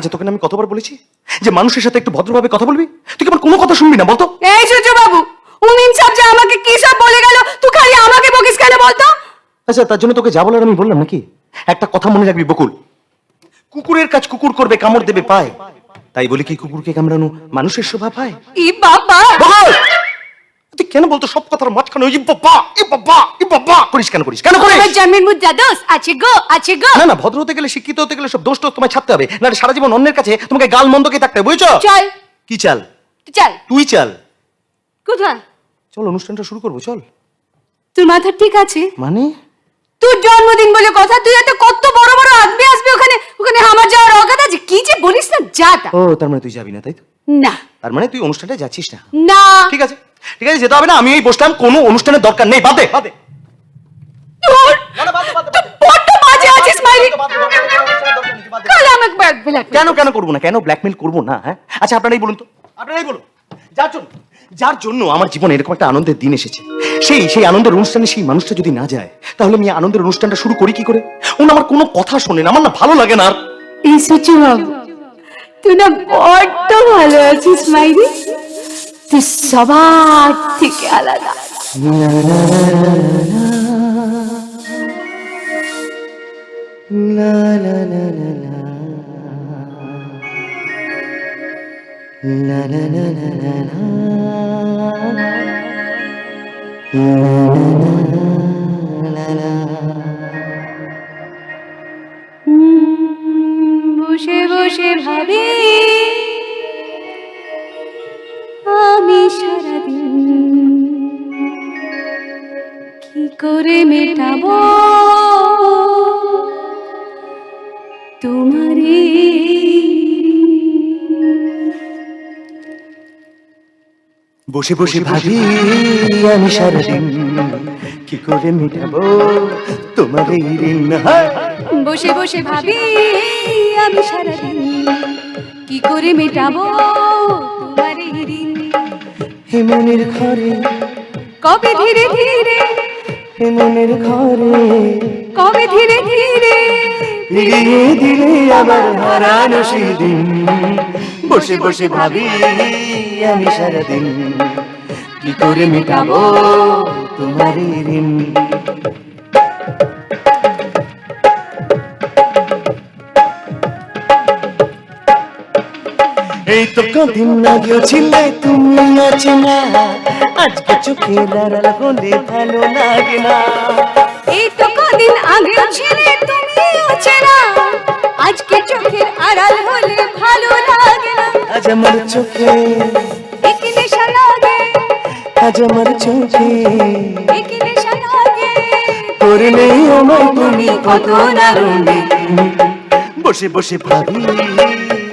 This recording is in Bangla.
আচ্ছা তোকে আমি কতবার বলেছি? যে মানুষের সাথে একটু ভদ্রভাবে কথা বলবি? তুই কি আমার কোনো কথা শুনবি না বলতো? এই সূর্য বাবু উমিন সাহেব যে আমাকে কি সব বলে গেল তুই খালি আমাকে বকিস কেন বলতো? আচ্ছা তার জন্য তোকে যা বলার আমি বললাম নাকি? একটা কথা মনে রাখবি বকুল। কুকুরের কাজ কুকুর করবে কামড় দেবে পায়। তাই বলি কি কুকুরকে কামড়ানো মানুষের শোভা পায়? ই বাবা! বকুল! কেন বলতো? সব কথার মাঝখানে ওই বাবা ই বাবা ই বাবা করিস কেন করিস? কেন করিস? আমার জন্মের মুদ্রা দোষ। আছে গো আছে গো। না না ভদ্র হতে গেলে শিক্ষিত হতে গেলে সব দোষ টোষ তোমায় ছাড়তে হবে। না সারা জীবন অন্যের কাছে তোমাকে গাল মন্দকে থাকতে হবে বুঝছ? চল। কি চাল? তুই চল। তুই চাল। কোথায়? চল অনুষ্ঠানটা শুরু করব চল। তোর মাথা ঠিক আছে? মানে? তোর জন্মদিন বলে কথা? তুই এত কত বড় বড় আসবি আসবি ওখানে? ওখানে আমার যাওয়ার আছে কি যে বলিস না যা তা। ও তার মানে তুই যাবি না তাই তো? না। তার মানে তুই অনুষ্ঠানটা যাচ্ছিস না? না। ঠিক আছে। ঠিক আছে যেতে হবে না আমি এই বসলাম কোনো অনুষ্ঠানের দরকার নেই বাদে বাদে। কেন কেন করব না? কেন ব্ল্যাকমেল করব না হ্যাঁ? আচ্ছা আপনারাই বলুন তো। আপনারাই বলুন। যার জন্য যার জন্য আমার জীবনে এরকম একটা আনন্দের দিন এসেছে। সেই সেই আনন্দের অনুষ্ঠানে সেই মানুষটা যদি না যায় তাহলে আমি আনন্দের অনুষ্ঠানটা শুরু করি কি করে? ও না আমার কোনো কথা শোনেন আমার না ভালো লাগে না আর। এই সূর্য বাবু তুই না বড্ড ভালো আছিস মাইরি তুই সবার থেকে আলাদা বসে বসে ভাবি। আমি সারাদিন কি করে মেটাবো? তোমারে বসে বসে ভাবি। আমি সারাদিন কি করে মেটাবো? তোমার এই ঋণ হ্যাঁ? বসে বসে ভাবি আমি সারাদিন কি করে মেটাবো তোমার ঋণ? হে মনের ঘরে। কবে ধীরে ধীরে? হে মনের ঘরে। কবে ধীরে ধীরে? ধীরে দিলে আবার হারানো সেদিন বসে বসে ভাবি আমি সারাদিন কি করে মেটাবো তোমার ঋণ? এই তো কদিন আগেও ছিলে তুমি আছে না। আজকে চোখে লাল হলে ভালো লাগে না। এই তো কদিন আগে ছিলে তুমি চেনা। আজকে চোখের আড়াল হলে ভালো লাগে না। আজ আমার চোখে এক নেশা লাগে। আজ আমার চোখে। এক নেশা লাগে। করলে আমার তুমি কত নারুণী। বসে বসে ভাবি।